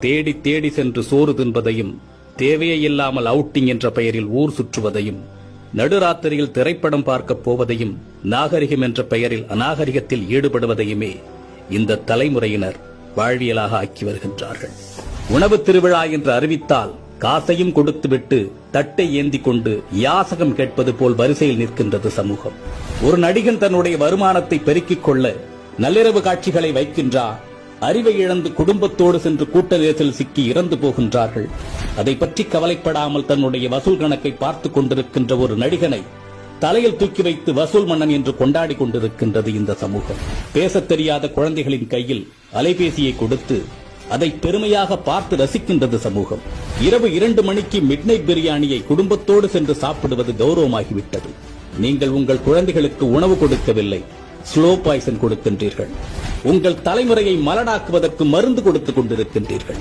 தேடி தேடி சென்று சோறு தின்பதையும் தேவையே இல்லாமல் அவுட்டிங் என்ற பெயரில் ஊர் சுற்றுவதையும் நடுராத்திரியில் திரைப்படம் பார்க்கப் போவதையும் நாகரிகம் என்ற பெயரில் அநாகரிகத்தில் ஈடுபடுவதையுமே இந்த தலைமுறையினர் வாழ்வியலாக ஆக்கி வருகின்றார்கள். உணவு திருவிழா என்று அறிவித்தால் காசையும் கொடுத்துவிட்டு தட்டை ஏந்தி கொண்டு யாசகம் கேட்பது போல் வரிசையில் நிற்கின்றது சமூகம். ஒரு நடிகன் தன்னுடைய வருமானத்தை பெருக்கிக் கொள்ள நள்ளிரவு காட்சிகளை வைக்கின்றான் அறிவை இழந்து குடும்பத்தோடு சென்று கூட்ட நெரிசல் சிக்கி இறந்து போகின்றார்கள். அதை பற்றி கவலைப்படாமல் தன்னுடைய வசூல் கணக்கை பார்த்துக் கொண்டிருக்கின்ற ஒரு நடிகனை தலையில் தூக்கி வைத்து வசூல் மன்னன் என்று கொண்டாடி கொண்டிருக்கின்றது இந்த சமூகம். பேசத் தெரியாத குழந்தைகளின் கையில் அலைபேசியை கொடுத்து அதை பெருமையாக பார்த்து ரசிக்கின்றது சமூகம். இரவு இரண்டு மணிக்கு மிட்நைட் பிரியாணியை குடும்பத்தோடு சென்று சாப்பிடுவது கௌரவமாகிவிட்டது. நீங்கள் உங்கள் குழந்தைகளுக்கு உணவு கொடுக்கவில்லை. ஸ்லோ பாய்சன் கொடுக்கின்றீர்கள். உங்கள் தலைமுறையை மலடாக்குவதற்கு மருந்து கொடுத்துக் கொண்டிருக்கின்றீர்கள்.